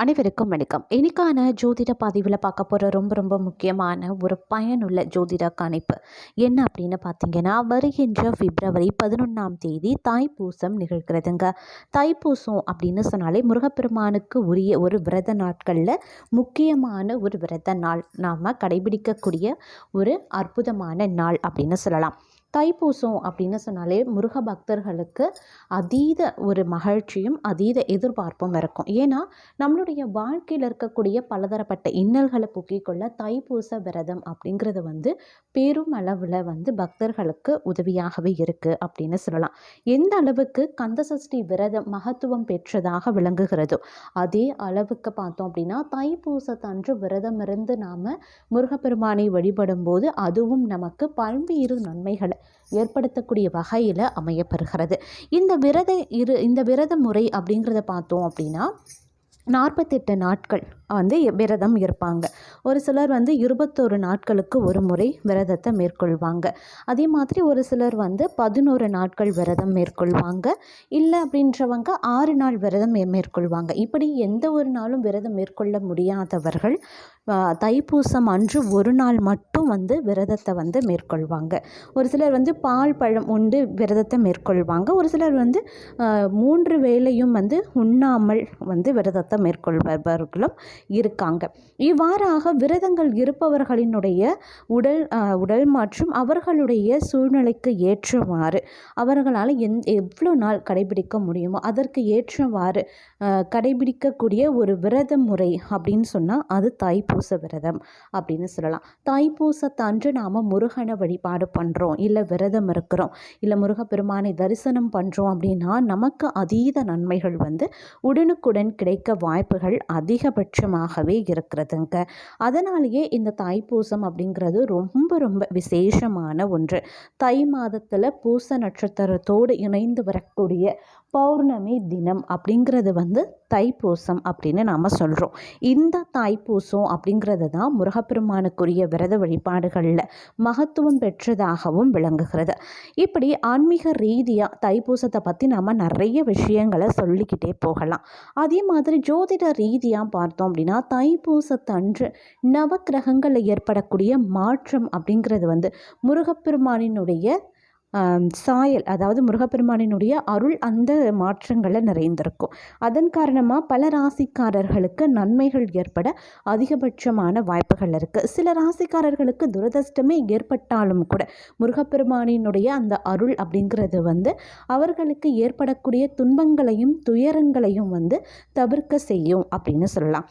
அனைவருக்கும் வணக்கம். இன்னைக்கான ஜோதிட பதிவில் பார்க்க போகிற ரொம்ப ரொம்ப முக்கியமான ஒரு பயனுள்ள ஜோதிட கணிப்பு என்ன அப்படின்னு பார்த்தீங்கன்னா வருகின்ற பிப்ரவரி பதினொன்றாம் தேதி தாய்ப்பூசம் நிகழ்கிறதுங்க. தாய்ப்பூசம் அப்படின்னு சொன்னாலே முருகப்பெருமானுக்கு உரிய ஒரு விரத நாட்களில் முக்கியமான ஒரு விரத நாள். நாம் கடைபிடிக்கக்கூடிய ஒரு அற்புதமான நாள் அப்படின்னு சொல்லலாம். தைப்பூசம் அப்படின்னு சொன்னாலே முருக பக்தர்களுக்கு அதீத ஒரு மகிழ்ச்சியும் அதீத எதிர்பார்ப்பும் இருக்கும். ஏன்னா நம்மளுடைய வாழ்க்கையில் இருக்கக்கூடிய பலதரப்பட்ட இன்னல்களை போக்கிக் கொள்ள தைப்பூச விரதம் அப்படிங்கிறது வந்து பெரும் அளவில் வந்து பக்தர்களுக்கு உதவியாகவே இருக்குது அப்படின்னு சொல்லலாம். எந்த அளவுக்கு கந்தசஷ்டி விரதம் மகத்துவம் பெற்றதாக விளங்குகிறதோ அதே அளவுக்கு பார்த்தோம் அப்படின்னா தைப்பூசத்தன்று விரதம் இருந்து நாம் முருகப்பெருமானை வழிபடும் போது அதுவும் நமக்கு பல்வேறு நன்மைகளை ஏற்படுத்தக்கூடிய வகையில் அமையப்பெறுகிறது. இந்த விரத இரு இந்த விரத முறை அப்படிங்கிறத பார்த்தோம் அப்படின்னா நாற்பத்தெட்டு நாட்கள். வந்து விரதம் இருப்பாங்க. ஒரு சிலர் வந்து இருபத்தோரு நாட்களுக்கு ஒரு முறை விரதத்தை மேற்கொள்வாங்க. அதே மாதிரி ஒரு சிலர் வந்து பதினோரு நாட்கள் விரதம் மேற்கொள்வாங்க. இல்லை அப்படின்றவங்க ஆறு நாள் விரதம் மேற்கொள்வாங்க. இப்படி எந்த ஒரு நாளும் விரதம் மேற்கொள்ள முடியாதவர்கள் தைப்பூசம் அன்று ஒரு நாள் மட்டும் வந்து விரதத்தை வந்து மேற்கொள்வாங்க. ஒரு சிலர் வந்து பால் பழம் உண்டு விரதத்தை மேற்கொள்வாங்க. ஒரு சிலர் வந்து மூன்று வேளையும் வந்து உண்ணாமல் வந்து விரதத்தை மேற்கொள்பவர்களும் இருக்காங்க. இவ்வாறாக விரதங்கள் இருப்பவர்களினுடைய உடல் உடல் மற்றும் அவர்களுடைய சூழ்நிலைக்கு ஏற்றவாறு அவர்களால் எந் எவ்வளோ நாள் கடைபிடிக்க முடியுமோ அதற்கு ஏற்றவாறு கடைபிடிக்கக்கூடிய ஒரு விரத முறை அப்படின்னு சொன்னால் அது தாய்ப்பூச விரதம் அப்படின்னு சொல்லலாம். தாய்ப்பூசத்தன்று நாம் முருகனை வழிபாடு பண்ணுறோம் இல்லை விரதம் இருக்கிறோம் இல்லை முருகப்பெருமானை தரிசனம் பண்ணுறோம் அப்படின்னா நமக்கு அதீத நன்மைகள் வந்து உடனுக்குடன் கிடைக்க வாய்ப்புகள் அதிகபட்சம் விசேஷமாகவே இருக்கிறதுங்க. அதனாலேயே இந்த தைப்பூசம் அப்படிங்கிறது ரொம்ப ரொம்ப விசேஷமான ஒன்று. தை மாதத்தில் பூச நட்சத்திரத்தோடு இணைந்து வரக்கூடிய பௌர்ணமி தினம் அப்படிங்கிறது வந்து தைப்பூசம் அப்படின்னு நாம் சொல்கிறோம் இந்த தைப்பூசம் அப்படிங்கிறது தான் முருகப்பெருமானுக்குரிய விரத வழிபாடுகளில் மகத்துவம் பெற்றதாகவும் விளங்குகிறது. இப்படி ஆன்மீக ரீதியாக தைப்பூசத்தை பற்றி நாம் நிறைய விஷயங்களை சொல்லிக்கிட்டே போகலாம். அதே மாதிரி ஜோதிட ரீதியாக பார்த்தோம் அப்படின்னா தைப்பூசத்தன்று நவக்கிரகங்களில் ஏற்படக்கூடிய மாற்றம் அப்படிங்கிறது வந்து முருகப்பெருமானினுடைய சாயல் அதாவது முருகப்பெருமானினுடைய அருள் அந்த மாற்றங்களை நிறைந்திருக்கும். அதன் காரணமாக பல ராசிக்காரர்களுக்கு நன்மைகள் ஏற்பட அதிகபட்சமான வாய்ப்புகள் இருக்குது சில ராசிக்காரர்களுக்கு துரதிருஷ்டமே ஏற்பட்டாலும் கூட முருகப்பெருமானினுடைய அந்த அருள் அப்படிங்கிறது வந்து அவர்களுக்கு ஏற்படக்கூடிய துன்பங்களையும் துயரங்களையும் வந்து தவிர்க்க செய்யும் அப்படின்னு சொல்லலாம்.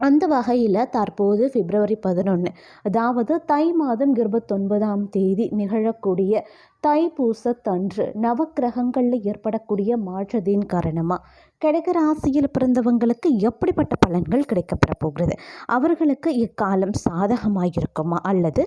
அந்த வகையில் தற்போது பிப்ரவரி பதினொன்று அதாவது தை மாதம் இருபத்தொன்பதாம் தேதி நிகழக்கூடிய தைப்பூசத்தன்று நவக்கிரகங்களில் ஏற்படக்கூடிய மாற்றத்தின் காரணமாக கிடைக்கிற ராசியில் பிறந்தவங்களுக்கு எப்படிப்பட்ட பலன்கள் கிடைக்கப்பெற போகிறது? அவர்களுக்கு இக்காலம் சாதகமாக இருக்குமா அல்லது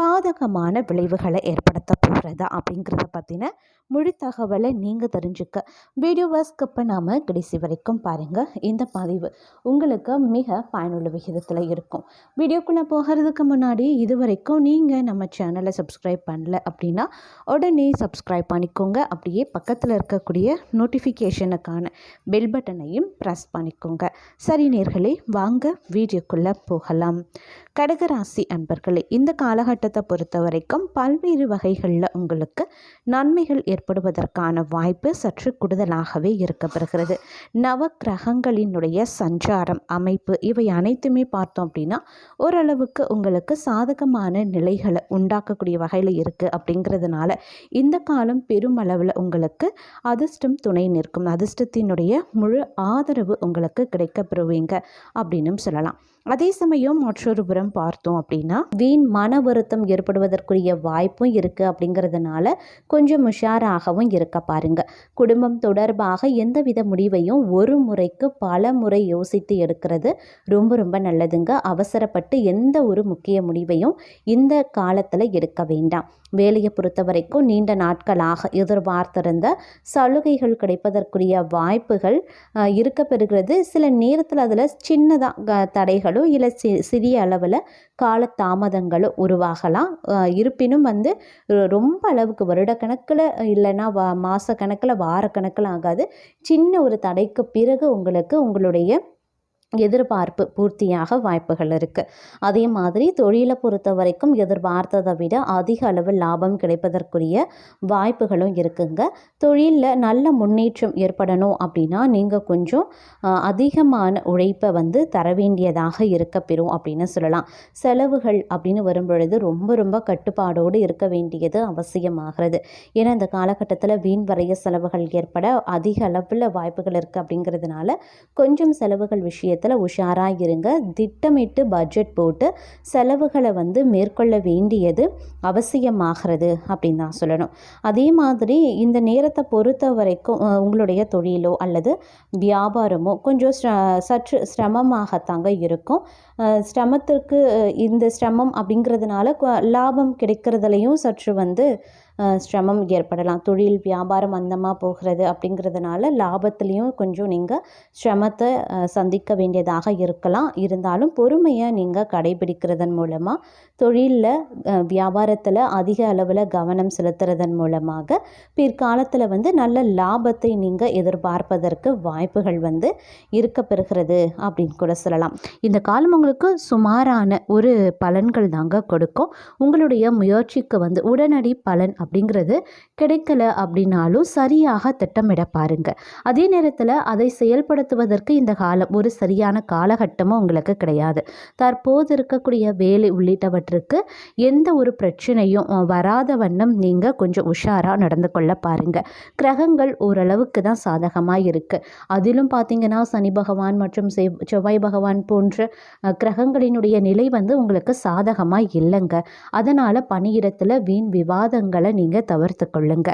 பாதகமான விளைவுகளை ஏற்படுத்த போகிறதா அப்படிங்கிறத பற்றின முழு தகவலை நீங்கள் தெரிஞ்சுக்க. வீடியோவை ஸ்கிப்பை நாம் கடைசி வரைக்கும் பாருங்கள் இந்த பதிவு உங்களுக்கு மிக பயனுள்ள விகிதத்தில் இருக்கும். வீடியோக்குள்ளே போகிறதுக்கு முன்னாடி இது வரைக்கும் நீங்கள் நம்ம சேனலை சப்ஸ்கிரைப் பண்ணல அப்படின்னா உடனே சப்ஸ்கிரைப் பண்ணிக்கோங்க. அப்படியே பக்கத்தில் இருக்கக்கூடிய நோட்டிஃபிகேஷனுக்கான பெல் பட்டனையும் ப்ரெஸ் பண்ணிக்கோங்க. சரி நேர்களே வாங்க வீடியோக்குள்ளே போகலாம். கடகராசி அன்பர்களே இந்த காலகட்டத்தில் காலகட்டத்தை பொறுத்த வரைக்கும் பல்வேறு வகைகளில் உங்களுக்கு நன்மைகள் ஏற்படுவதற்கான வாய்ப்பு சற்று கூடுதலாகவே இருக்கப்படுகிறது நவ கிரகங்களினுடைய சஞ்சாரம் அமைப்பு இவை அனைத்துமே பார்த்தோம் அப்படின்னா ஓரளவுக்கு உங்களுக்கு சாதகமான நிலைகளை உண்டாக்கக்கூடிய வகையில் இருக்குது அப்படிங்கிறதுனால இந்த காலம் பெருமளவில் உங்களுக்கு அதிர்ஷ்டம் துணை நிற்கும். அதிர்ஷ்டத்தினுடைய முழு ஆதரவு உங்களுக்கு கிடைக்கப்பெறுவீங்க அப்படின்னும் சொல்லலாம். அதே சமயம் மற்றொரு புறம் பார்த்தோம் அப்படின்னா வீண் மன வருத்தம் ஏற்படுவதற்குரிய வாய்ப்பும் இருக்குது அப்படிங்கிறதுனால கொஞ்சம் உஷாராகவும் இருக்க பாருங்க. குடும்பம் தொடர்பாக எந்தவித முடிவையும் ஒரு முறைக்கு பல முறை யோசித்து எடுக்கிறது ரொம்ப ரொம்ப நல்லதுங்க. அவசரப்பட்டு எந்த ஒரு முக்கிய முடிவையும் இந்த காலத்தில் எடுக்க வேண்டாம். வேலையை பொறுத்த வரைக்கும் நீண்ட நாட்களாக எதிர்பார்த்திருந்த சலுகைகள் கிடைப்பதற்குரிய வாய்ப்புகள் இருக்க பெறுகிறது சில நேரத்தில் அதில் சின்னதாக தடைகள் இல்லை சி சிறிய அளவில் கால தாமதங்களோ உருவாகலாம். இருப்பினும் வந்து ரொம்ப அளவுக்கு வருடக்கணக்கில் இல்லைன்னா வா மாத கணக்கில் ஆகாது. சின்ன ஒரு தடைக்கு பிறகு உங்களுக்கு உங்களுடைய எதிர்பார்ப்பு பூர்த்தியாக வாய்ப்புகள் இருக்குது அதே மாதிரி தொழிலை பொறுத்த வரைக்கும் எதிர்பார்த்ததை விட அதிக அளவு லாபம் கிடைப்பதற்குரிய வாய்ப்புகளும் இருக்குங்க. தொழிலில் நல்ல முன்னேற்றம் ஏற்படணும் அப்படின்னா நீங்கள் கொஞ்சம் அதிகமான உழைப்பை வந்து தர வேண்டியதாக இருக்க பெறும் அப்படின்னு சொல்லலாம். செலவுகள் அப்படின்னு வரும்பொழுது ரொம்ப ரொம்ப கட்டுப்பாடோடு இருக்க வேண்டியது அவசியமாகிறது. ஏன்னா இந்த காலகட்டத்தில் வீண் வரைய செலவுகள் ஏற்பட அதிக அளவில் வாய்ப்புகள் இருக்குது அப்படிங்கிறதுனால கொஞ்சம் செலவுகள் விஷயத்தில் உஷாராக இருங்க. திட்டமிட்டு பட்ஜெட் போட்டு செலவுகளை வந்து மேற்கொள்ள வேண்டியது அவசியமாகிறது அப்படின்னு தான் சொல்லணும். அதே மாதிரி இந்த நேரத்தை பொறுத்த வரைக்கும் உங்களுடைய தொழிலோ அல்லது வியாபாரமோ கொஞ்சம் சற்று சிரமமாகத்தாங்க இருக்கும். சிரமத்திற்கு இந்த சிரமம் அப்படிங்கிறதுனால லாபம் கிடைக்கிறதுலையும் சற்று வந்து சிரமம் ஏற்படலாம். தொழில் வியாபாரம் மந்தமாக போகிறது அப்படிங்கிறதுனால லாபத்துலேயும் கொஞ்சம் நீங்கள் சிரமத்தை சந்திக்க வேண்டியதாக இருக்கலாம். இருந்தாலும் பொறுமையை நீங்கள் கடைபிடிக்கிறதன் மூலமாக தொழிலில் வியாபாரத்தில் அதிக அளவில் கவனம் செலுத்துறதன் மூலமாக பிற்காலத்தில் வந்து நல்ல லாபத்தை நீங்கள் எதிர்பார்ப்பதற்கு வாய்ப்புகள் வந்து இருக்க பெறுகிறது அப்படின்னு கூட சொல்லலாம். இந்த காலம் உங்களுக்கு சுமாரான ஒரு பலன்கள் தாங்க கொடுக்கும். உங்களுடைய முயற்சிக்கு வந்து உடனடி பலன் அப்படிங்கிறது கிடைக்கல அப்படின்னாலும் சரியாக திட்டமிட பாருங்க. அதே நேரத்தில் அதை செயல்படுத்துவதற்கு இந்த காலம் ஒரு சரியான காலகட்டமும் உங்களுக்கு கிடையாது. தற்போது இருக்கக்கூடிய வேலை உள்ளிட்டவற்றுக்கு எந்த ஒரு பிரச்சனையும் வராத வண்ணம் நீங்கள் கொஞ்சம் உஷாராக நடந்து கொள்ள பாருங்க. கிரகங்கள் ஓரளவுக்கு தான் சாதகமாக இருக்குது அதிலும் பார்த்தீங்கன்னா சனி பகவான் மற்றும் செவ் செவ்வாய் பகவான் போன்ற கிரகங்களினுடைய நிலை வந்து உங்களுக்கு சாதகமாக இல்லைங்க. அதனால் பணியிடத்தில் வீண் விவாதங்களை நீங்கள் தவிர்த்து கொள்ளுங்க.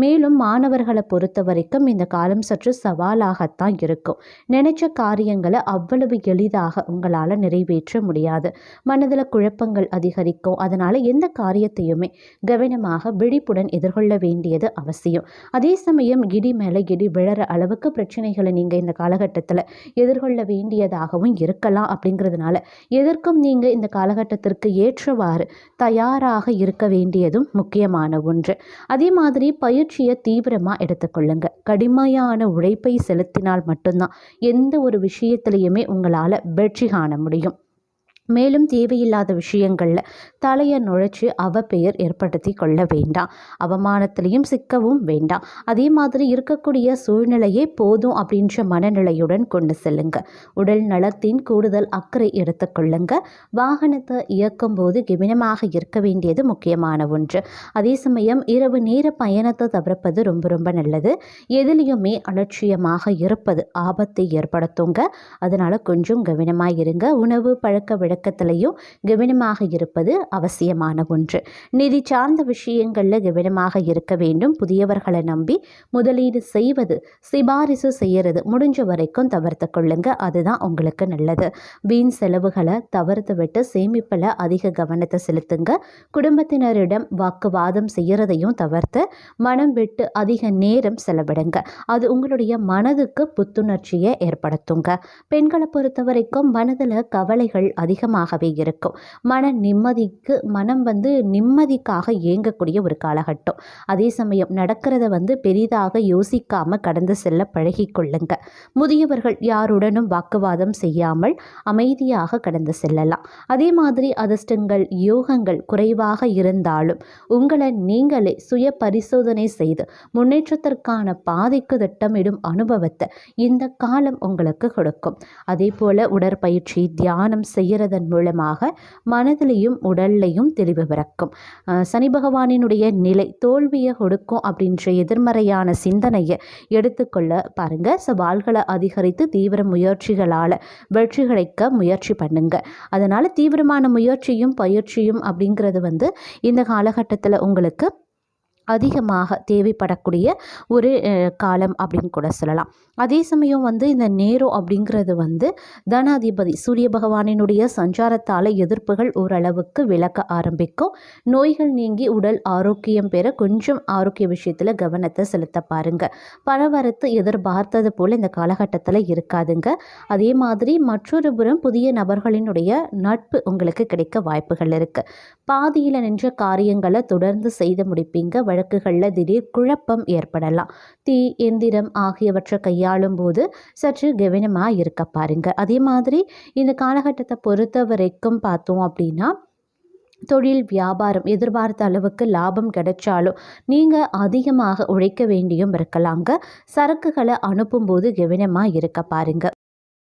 மேலும் மாணவர்களை பொறுத்த வரைக்கும் இந்த காலம் சற்று சவாலாகத்தான் இருக்கும். நினைச்ச காரியங்களை அவ்வளவு எளிதாக உங்களால் நிறைவேற்ற முடியாது. மனதில் குழப்பங்கள் அதிகரிக்கும். அதனால் எந்த காரியத்தையுமே கவனமாக விழிப்புடன் எதிர்கொள்ள வேண்டியது அவசியம். அதே சமயம் இடி மேலே இடி விழற அளவுக்கு பிரச்சனைகளை நீங்கள் இந்த காலகட்டத்தில் எதிர்கொள்ள வேண்டியதாகவும் இருக்கலாம் அப்படிங்கிறதுனால எதற்கும் நீங்கள் இந்த காலகட்டத்திற்கு ஏற்றவாறு தயாராக இருக்க வேண்டியதும் முக்கியமான ஒன்று. அதே மாதிரி பயிற்சியை தீவிரமாக எடுத்துக்கொள்ளுங்க கடுமையான உழைப்பை செலுத்தினால் மட்டும்தான் எந்த ஒரு விஷயத்திலையுமே உங்களால் வெற்றி காண முடியும். மேலும் தேவையில்லாத விஷயங்களில் தலையை நுழைச்சி அவ பெயர் ஏற்படுத்தி கொள்ள வேண்டாம். அவமானத்திலையும் சிக்கவும் வேண்டாம். அதே மாதிரி இருக்கக்கூடிய சூழ்நிலையே போதும் அப்படின்ற மனநிலையுடன் கொண்டு செல்லுங்க. உடல் நலத்தின் கூடுதல் அக்கறை எடுத்துக்கொள்ளுங்க வாகனத்தை இயக்கும் போது கவனமாக இருக்க வேண்டியது முக்கியமான ஒன்று. அதே சமயம் இரவு நேர பயணத்தை தவிர்ப்பது ரொம்ப ரொம்ப நல்லது. எதுலேயுமே அலட்சியமாக இருப்பது ஆபத்தை ஏற்படுத்துங்க. அதனால் கொஞ்சம் கவனமாக இருங்க. உணவு பழக்க இயக்கத்திலையும் கவனமாக இருப்பது அவசியமான ஒன்று. நிதி சார்ந்த விஷயங்களில் கவனமாக இருக்க வேண்டும். புதியவர்களை நம்பி முதலீடு செய்வது சிபாரிசு செய்யறது முடிஞ்ச வரைக்கும் தவிர்த்து கொள்ளுங்க. அதுதான் உங்களுக்கு நல்லது. வீண் செலவுகளை தவிர்த்து விட்டு சேமிப்பில் அதிக கவனத்தை செலுத்துங்க. குடும்பத்தினரிடம் வாக்குவாதம் செய்யறதையும் தவிர்த்து மனம் விட்டு அதிக நேரம் செலவிடுங்க. அது உங்களுடைய மனதுக்கு புத்துணர்ச்சியை ஏற்படுத்துங்க. பெண்களை பொறுத்த வரைக்கும் மனதில் கவலைகள் அதிக அதிகமாகவே இருக்கும். மன நிம்மதிக்கு மனம் வந்து நிம்மதிக்காக இயங்கக்கூடிய ஒரு காலகட்டம். அதே சமயம் நடக்கிறத வந்து பெரிதாக யோசிக்காம கடந்து செல்ல பழகிக்கொள்ளுங்க முதியவர்கள் யாருடனும் வாக்குவாதம் செய்யாமல் அமைதியாக கடந்து செல்லலாம். அதே மாதிரி அதிர்ஷ்டங்கள் யோகங்கள் குறைவாக இருந்தாலும் உங்களை நீங்களே சுய பரிசோதனை செய்து முன்னேற்றத்திற்கான பாதைக்கு திட்டமிடும் அனுபவத்தை இந்த காலம் உங்களுக்கு கொடுக்கும். அதே போல் உடற்பயிற்சி தியானம் செய்கிறது செய்கிறதன் மூலமாக மனதிலையும் உடல்லையும் தெளிவு பிறக்கும். சனி பகவானினுடைய நிலை தோல்வியை கொடுக்கும் அப்படின்ற எதிர்மறையான சிந்தனையை எடுத்துக்கொள்ள பாருங்க. சவால்களை அதிகரித்து தீவிர முயற்சிகளால் வெற்றி கிடைக்க முயற்சி பண்ணுங்க. அதனால் தீவிரமான முயற்சியும் பயிற்சியும் அப்படிங்கிறது வந்து இந்த காலகட்டத்தில் உங்களுக்கு அதிகமாக தேவைப்படக்கூடிய ஒரு காலம் அப்படின்னு கூட சொல்லலாம். அதே சமயம் வந்து இந்த நேரம் அப்படிங்கிறது வந்து தனாதிபதி சூரிய பகவானினுடைய சஞ்சாரத்தால் எதிர்ப்புகள் ஓரளவுக்கு விளக்க ஆரம்பிக்கும். நோய்கள் நீங்கி உடல் ஆரோக்கியம் பெற கொஞ்சம் ஆரோக்கிய விஷயத்தில் கவனத்தை செலுத்த பாருங்க. பணவரத்து எதிர்பார்த்தது போல் இந்த காலகட்டத்தில் இருக்காதுங்க. அதே மாதிரி மற்றொரு புறம் புதிய நபர்களினுடைய நட்பு உங்களுக்கு கிடைக்க வாய்ப்புகள் இருக்குது பாதியில் நின்ற காரியங்களை தொடர்ந்து செய்து முடிப்பீங்க. வழக்குகளில் திடீர் குழப்பம் ஏற்படலாம். தீ எந்திரம் ஆகியவற்றை கையாளும் போது சற்று கவனமாக இருக்க பாருங்க. அதே மாதிரி இந்த காலகட்டத்தை பொறுத்த வரைக்கும் பார்த்தோம் அப்படின்னா தொழில் வியாபாரம் எதிர்பார்த்த அளவுக்கு லாபம் கிடைச்சாலும் நீங்கள் அதிகமாக உழைக்க வேண்டியும் இருக்கலாங்க சரக்குகளை அனுப்பும்போது கவனமாக இருக்க பாருங்கள்